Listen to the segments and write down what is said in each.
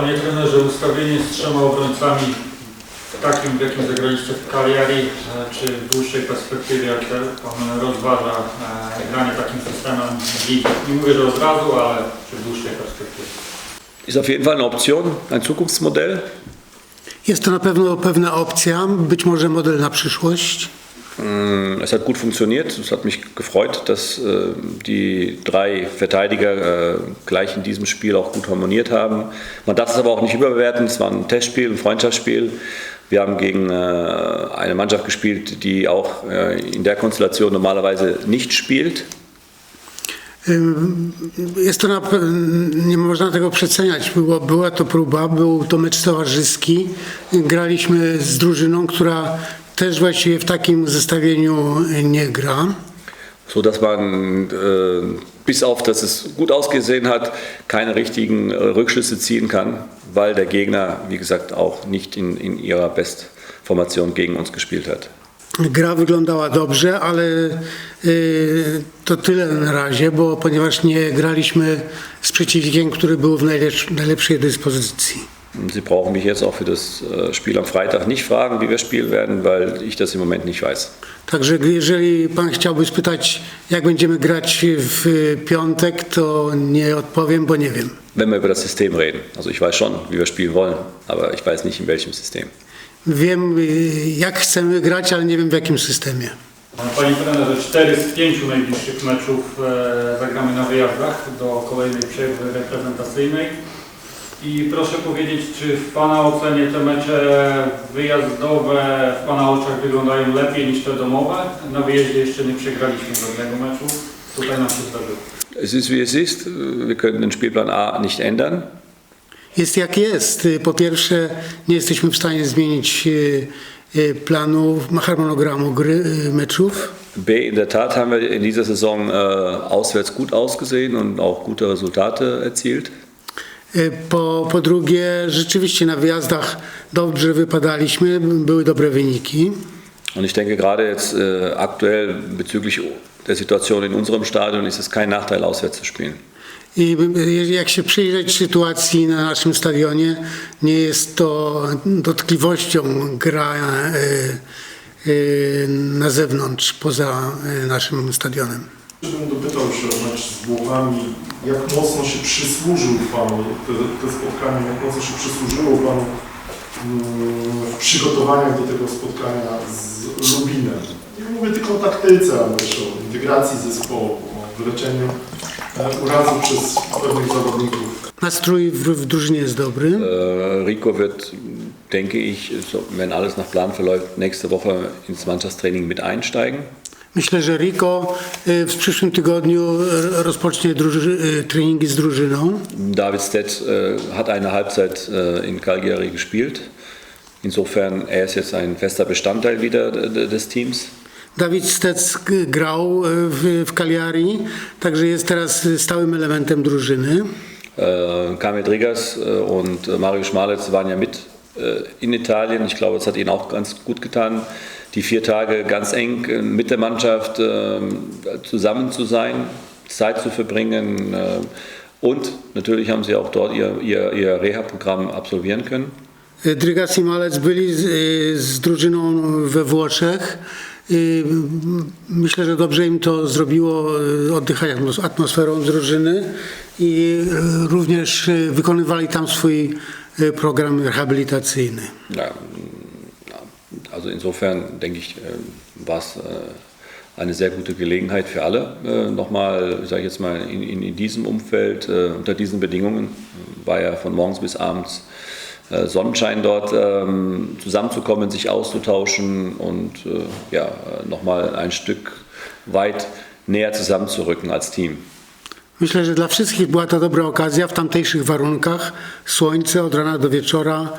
Panie trenerze, ustawienie z trzema obrońcami w takim, w jakim zagraliście w Cagliari, e, czy w dłuższej perspektywie, jak Pan rozważa e, granie takim systemem? Nie mówię, że od razu, ale czy w dłuższej perspektywie? Ist auf jeden Fall eine Option, ein Zukunftsmodell. Jest to na pewno pewna opcja, być może model na przyszłość. Mm, Es hat gut funktioniert. Es hat mich gefreut, dass äh, die drei Verteidiger äh, gleich in diesem Spiel auch gut harmoniert haben. Man darf es aber auch nicht überbewerten. Es war ein Testspiel, ein Freundschaftsspiel. Wir haben gegen äh, eine Mannschaft gespielt, die auch in der Konstellation normalerweise nicht spielt. Jest to na, nie można tego przeceniać. Było, była to próba, był to mecz towarzyski. Graliśmy z drużyną, która też właściwie w takim zestawieniu nie gra. so dass man äh, bis auf, dass es gut ausgesehen hat, keine richtigen äh, Rückschlüsse ziehen kann, weil der Gegner, wie gesagt, auch nicht in, in ihrer Bestformation gegen uns gespielt hat. Gra wyglądała dobrze, ale y, to tyle na razie, bo ponieważ nie graliśmy z przeciwnikiem, który był w najlepsz, najlepszej dyspozycji. Sie brauchen mich jetzt auch für das äh, Spiel am Freitag nicht fragen, wie wir spielen werden, weil ich das im Moment nicht weiß. Także jeżeli pan chciałby spytać, jak będziemy grać w piątek, to nie odpowiem, bo nie wiem. Wenn wir über das System reden. Also ich weiß schon, wie wir spielen wollen, aber ich weiß nicht in welchem System. Wiem, y, jak chcemy grać, ale nie wiem w jakim systemie. Panie trenerze, cztery z pięciu najbliższych meczów e, zagramy na wyjazdach do kolejnej przerwy reprezentacyjnej. I proszę powiedzieć, czy w Pana ocenie te mecze wyjazdowe w Pana oczach wyglądają lepiej niż te domowe? Na wyjeździe jeszcze nie przegraliśmy żadnego meczu. Tutaj nam się zdarzyło. Es ist wie es ist. Wir können den Spielplan A nicht ändern. Jest jak jest. Po pierwsze, nie jesteśmy w stanie zmienić y, y, planu, harmonogramu gry, y, meczów. B, in der Tat haben wir in dieser Saison äh, auswärts gut ausgesehen und auch gute Resultate erzielt. Y, Po, po drugie, rzeczywiście na wyjazdach dobrze wypadaliśmy, były dobre wyniki. Und ich denke, gerade jetzt äh, aktuell bezüglich der Situation in unserem Stadion ist es kein Nachteil, auswärts zu spielen. I y, jak się przyjrzeć sytuacji na naszym stadionie, nie jest to dotkliwością gra y, y, na zewnątrz, poza naszym stadionem. Żebym dopytał się o mecz z Włochami, jak mocno się przysłużył Panu te, te spotkanie, jak mocno się przysłużyło Panu mm, w przygotowaniach do tego spotkania z Lubinem. Nie mówię tylko o taktyce, ale też o integracji zespołu, o wyleczeniu e, urazu przez pewnych zawodników. Nastrój w, w drużynie jest dobry. Äh, Rico wird, denke ich, so, wenn alles nach Plan verläuft, nächste Woche ins Mannschaftstraining mit einsteigen. Myślę, że Rico y, w przyszłym tygodniu y, rozpocznie y, treningi z drużyną. David Stedt äh, hat eine Halbzeit in Cagliari gespielt. Insofern, er ist jetzt ein fester Bestandteil wieder des Teams. Dawid Stec grał w, w Cagliari, także jest teraz stałym elementem drużyny. Kamil Drigas und Mario Schmalitz waren ja mit in Italien. Ich glaube, es hat ihnen auch ganz gut getan, die vier Tage ganz eng äh, mit der Mannschaft äh, zusammen zu sein, Zeit zu verbringen. Äh, und natürlich haben sie auch dort ihr, ihr, ihr Reha-Programm absolvieren können. Y, Drygas i Malec byli z, y, z drużyną we Włoszech. Y, m- Myślę, że dobrze im to zrobiło y, oddychać atmos- atmosferą drużyny i y, również wykonywali tam swój program rehabilitacyjny. Ja, also insofern denke ich, äh, war es äh, eine sehr gute Gelegenheit für alle, äh, nochmal, sage ich jetzt mal, in, in, in diesem Umfeld, äh, unter diesen Bedingungen, war ja von morgens bis abends Sonnenschein dort, ähm, zusammenzukommen, sich auszutauschen und ja, nochmal ein Stück weit näher zusammenzurücken als Team. Myślę, że dla wszystkich była to dobra okazja w tamtejszych warunkach. Słońce od rana do wieczora,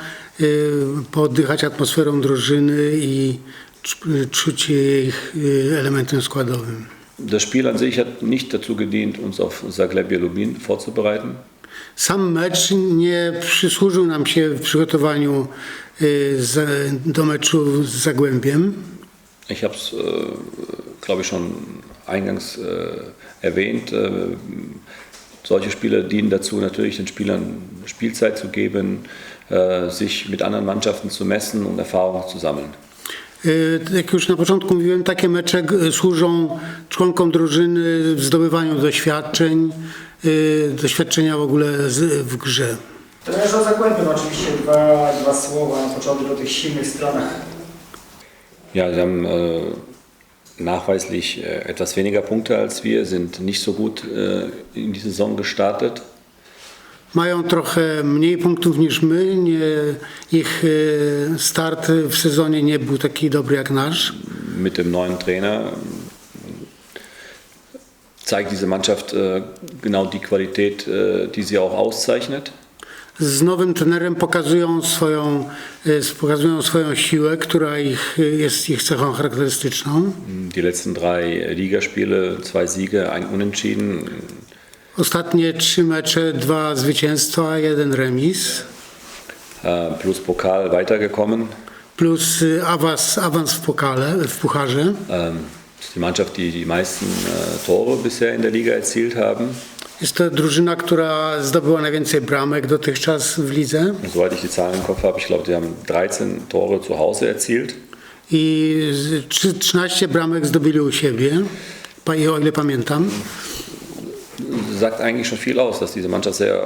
pooddychać atmosferą drużyny i czu- czuć jej y, elementem składowym. Das Spiel an sich hat nicht dazu gedient, uns auf Zagreb Lubin vorzubereiten. Sam mecz nie przysłużył nam się w przygotowaniu y, do meczu z Zagłębiem. Ich habe es, glaube ich, schon eingangs äh, erwähnt. Solche Spiele dienen dazu, natürlich den Spielern Spielzeit zu geben, äh, sich mit anderen Mannschaften zu messen und Erfahrungen zu sammeln. Y, Jak już na początku mówiłem, takie mecze g- służą członkom drużyny w zdobywaniu doświadczeń, y, doświadczenia w ogóle w grze. Trenerze o Zagłębiu, oczywiście dwa, dwa słowa na początek o tych silnych stronach. Ja, sie haben äh, nachweislich äh, etwas weniger Punkte als wir, sind nicht so gut äh, in die Saison gestartet. Mają trochę mniej punktów niż my. Nie, ich y, start w sezonie nie był taki dobry jak nasz. Mit dem neuen Trainer zeigt diese Mannschaft äh, genau die Qualität, die sie auch auszeichnet. Z nowym trenerem pokazują swoją, y, pokazują swoją siłę, która ich, y, jest ich cechą charakterystyczną. Die letzten drei Ligaspiele, zwei Siege, ein Unentschieden, Ostatnie trzy mecze, dwa zwycięstwa, jeden remis, äh, plus Pokal weitergekommen. plus y, awans, awans w pokale, w pucharze. Ähm, die Mannschaft, die die meisten äh, Tore bisher in der Liga erzielt haben. Jest to drużyna, która zdobyła najwięcej bramek dotychczas w lidze Soweit ich die Zahlen im Kopf habe, ich glaube, die haben 13 Tore zu Hause erzielt. i z- trzy- 13 bramek zdobyli u siebie, o ile pamiętam. sagt eigentlich schon viel aus, dass diese Mannschaft sehr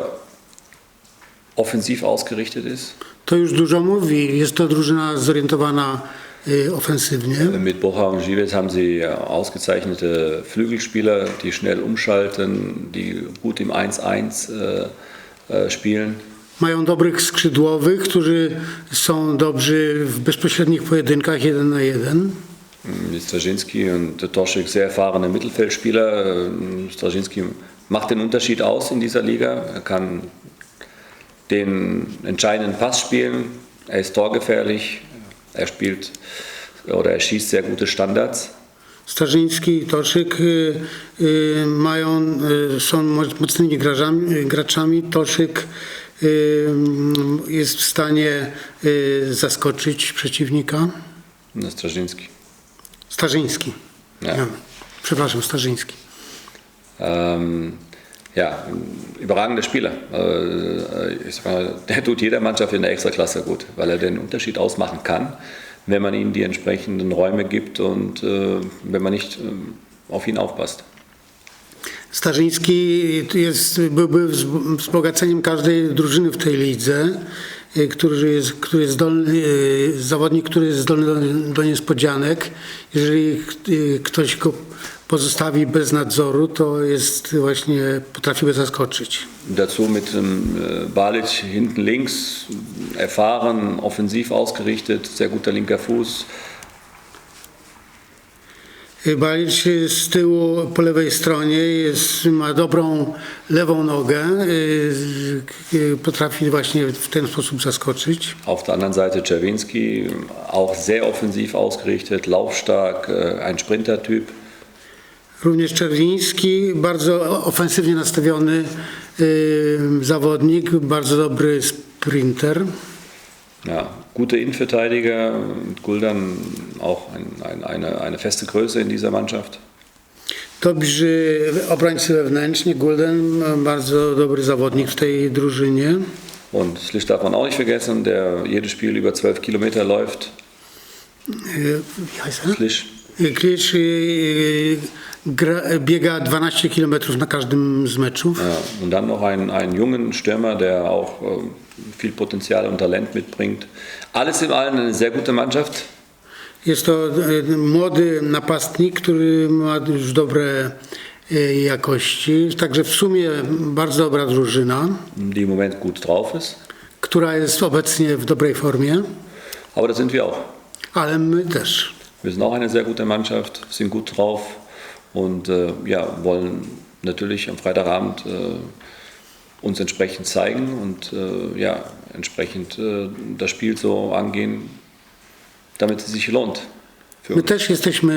offensiv ausgerichtet ist. To już dużo mówi. Jest to drużyna zorientowana y, ofensywnie. Mit Bocha und Gives haben sie ausgezeichnete Flügelspieler, die schnell umschalten, die gut im 1-1 äh, äh, spielen. Mają dobrych skrzydłowych, którzy są dobrzy w bezpośrednich pojedynkach jeden na jeden. Mit Straczynski und Toschek sehr erfahrene Mittelfeldspieler. Ähm, Straczynski macht den Unterschied aus in dieser Liga. Er kann den entscheidenden Pass spielen. Er ist torgefährlich. Er spielt oder er schießt sehr gute Standards. Starzyński i Toszyk y, y, mają, y, są mo- mocnymi graczami. graczami. Toszyk jest w stanie zaskoczyć przeciwnika. No, Straczynski. Starzyński. Ja. Ja. Przepraszam, Starzyński. Ähm, ja, überragender Spieler. Äh, sag mal, der tut jeder Mannschaft in der Extraklasse gut, weil er den Unterschied ausmachen kann, wenn man ihm die entsprechenden Räume gibt und äh, wenn man nicht äh, auf ihn aufpasst. Starzyński jest, byłby wzb- wzbogaceniem każdej drużyny w tej lidze, który jest, który jest zdolny, zawodnik, który jest zdolny do, do niespodzianek. Jeżeli ktoś go pozostawi bez nadzoru, to jest właśnie, potrafiły zaskoczyć. Dazu mit dem äh, Balic hinten links, erfahren, offensiv ausgerichtet, sehr guter linker Fuß. Balic z tyłu po lewej stronie jest, ma dobrą lewą nogę, y, y, potrafi właśnie w ten sposób zaskoczyć. Auf der anderen Seite Czerwinski, auch sehr offensiv ausgerichtet, laufstark, äh, ein Sprintertyp. Również Czerwiński, bardzo ofensywnie nastawiony y, zawodnik, bardzo dobry sprinter. Ja, gute Innenverteidiger, Guldan auch ein, ein, eine, eine feste Größe in dieser Mannschaft. Dobrzy obrońcy wewnętrzni, Gulden, bardzo dobry zawodnik w tej drużynie. Und Slisch darf man auch nicht vergessen, der jedes Spiel über 12 Kilometer läuft. Y, wie heißt er? Slisch, Gra, biega 12 km na każdym z meczów. ja, und dann noch einen, einen jungen Stürmer, der auch äh, viel Potenzial und Talent mitbringt. Alles in allem eine sehr gute Mannschaft. Jest to y, młody napastnik, który ma już dobre y, jakości. Także w sumie bardzo dobra drużyna, die im Moment gut drauf ist. która jest obecnie w dobrej formie, Aber das sind wir auch. ale my też. Wir sind auch eine sehr gute Mannschaft, sind gut drauf und äh, ja, wollen natürlich am Freitagabend äh, uns entsprechend zeigen und äh, ja, entsprechend äh, das Spiel so angehen, damit es sich lohnt. My też jesteśmy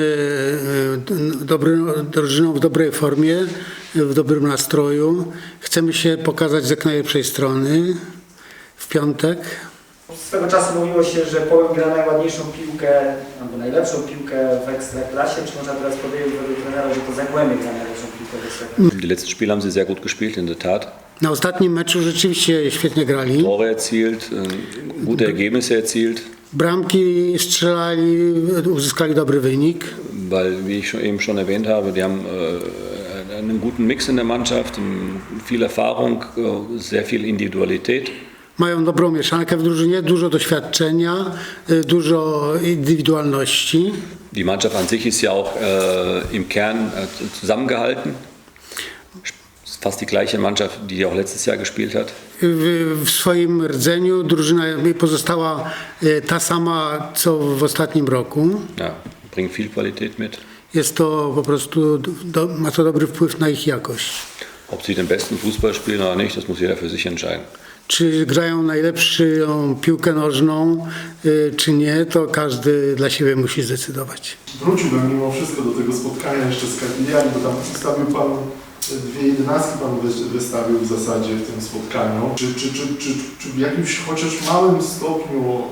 e, dobry, drużyną w dobrej formie, w dobrym nastroju. Chcemy się pokazać z jak najlepszej strony w piątek. Swego czasu mówiło się, że Połem gra najładniejszą piłkę, albo najlepszą piłkę w Ekstraklasie. Czy można teraz powiedzieć według trenera, że to Zagłębie gra najlepszą piłkę tego setu. Die letzten Spiele haben sie sehr gut gespielt, in der Tat. Na ostatnim meczu rzeczywiście świetnie grali. Tore erzielt, äh, gute Ergebnisse erzielt, Bramki strzelali, uzyskali dobry wynik. weil, wie ich schon, eben schon erwähnt habe, die haben äh, einen guten Mix in der Mannschaft, ähm, viel Erfahrung, äh, sehr viel Individualität. Mają dobrą mieszankę w drużynie, dużo doświadczenia, y, dużo indywidualności. Die Mannschaft an sich ist ja auch äh, im Kern äh, zusammengehalten. Fast die gleiche Mannschaft, die auch letztes Jahr gespielt hat. W, w swoim rdzeniu drużyna pozostała y, ta sama, co w ostatnim roku. Ja, bringt viel Qualität mit. Jest to po prostu, do, ma to dobry wpływ na ich jakość. Ob sie den besten Fußball spielen oder nicht, das muss jeder für sich entscheiden. Czy grają najlepszą piłkę nożną, y, czy nie, to każdy dla siebie musi zdecydować. Wróciłbym mimo wszystko do tego spotkania jeszcze z Kagiliami, bo tam ustawił Pan e, dwie jedenastki Pan wy- wystawił w zasadzie w tym spotkaniu. Czy, czy, czy, czy, czy w jakimś chociaż małym stopniu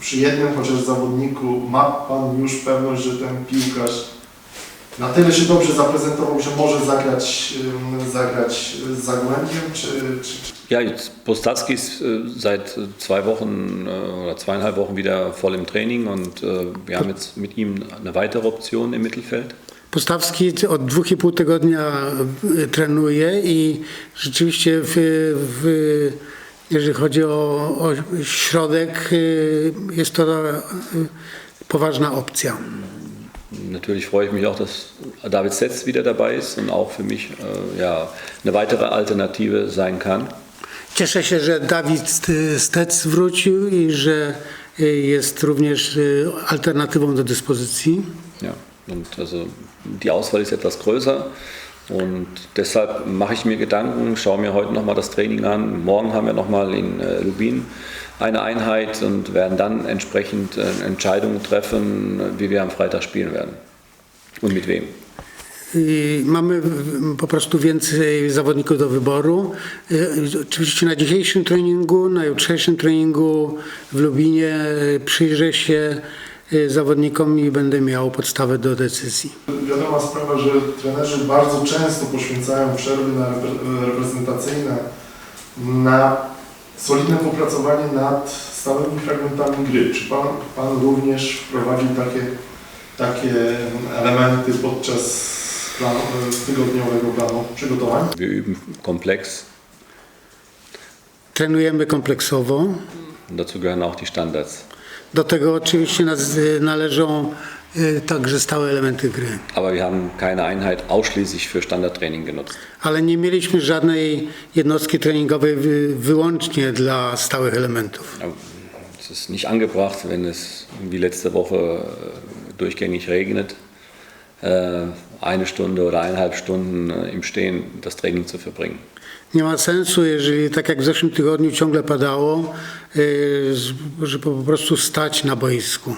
przy jednym chociaż zawodniku ma Pan już pewność, że ten piłkarz na tyle się dobrze zaprezentował, że może zagrać, em, zagrać z Zagłębiem, czy, czy, Ja, jetzt Postacki ist äh, seit zwei Wochen äh, oder zweieinhalb Wochen wieder voll im Training und wir haben jetzt mit ihm eine weitere Option im Mittelfeld. Postawski od dwóch i pół tygodnia y, trenuje i rzeczywiście w, w, jeżeli chodzi o, o środek, y, jest to y, poważna opcja. Natürlich freue ich mich auch, dass David Setz wieder dabei ist und auch für mich äh, ja, eine weitere Alternative sein kann. Cieszę się, że Dawid Stec wrócił i że y, jest również y, alternatywą do dyspozycji. Ja, und also die Auswahl ist etwas größer und deshalb mache ich mir Gedanken, schaue mir heute nochmal das Training an. Morgen haben wir nochmal in äh, Lubin eine Einheit und werden dann entsprechend äh, Entscheidungen treffen, wie wir am Freitag spielen werden und mit wem. Mamy w- po prostu więcej zawodników do wyboru. Y, Oczywiście na dzisiejszym treningu, na jutrzejszym treningu w Lubinie y, przyjrzę się zawodnikom i będę miał podstawę do decyzji. Wiadoma sprawa, że trenerzy bardzo często poświęcają przerwy na repre- reprezentacyjne na solidne popracowanie nad stałymi fragmentami gry. Czy Pan, pan również wprowadził takie, takie elementy podczas planu, tygodniowego planu przygotowań? Wir üben komplex Trenujemy kompleksowo. dazu gehören auch die Standards. Do tego oczywiście należą także stałe elementy gry. Aber wir haben keine Einheit ausschließlich für Standardtraining genutzt. Ale nie mieliśmy żadnej jednostki treningowej wy, wyłącznie dla stałych elementów. Es ist nicht angebracht, wenn es wie letzte Woche äh, durchgängig regnet, äh, eine Stunde oder eineinhalb Stunden äh, im Stehen das Training zu verbringen. Nie ma sensu, jeżeli tak jak w zeszłym tygodniu ciągle padało, y, żeby po prostu stać na boisku.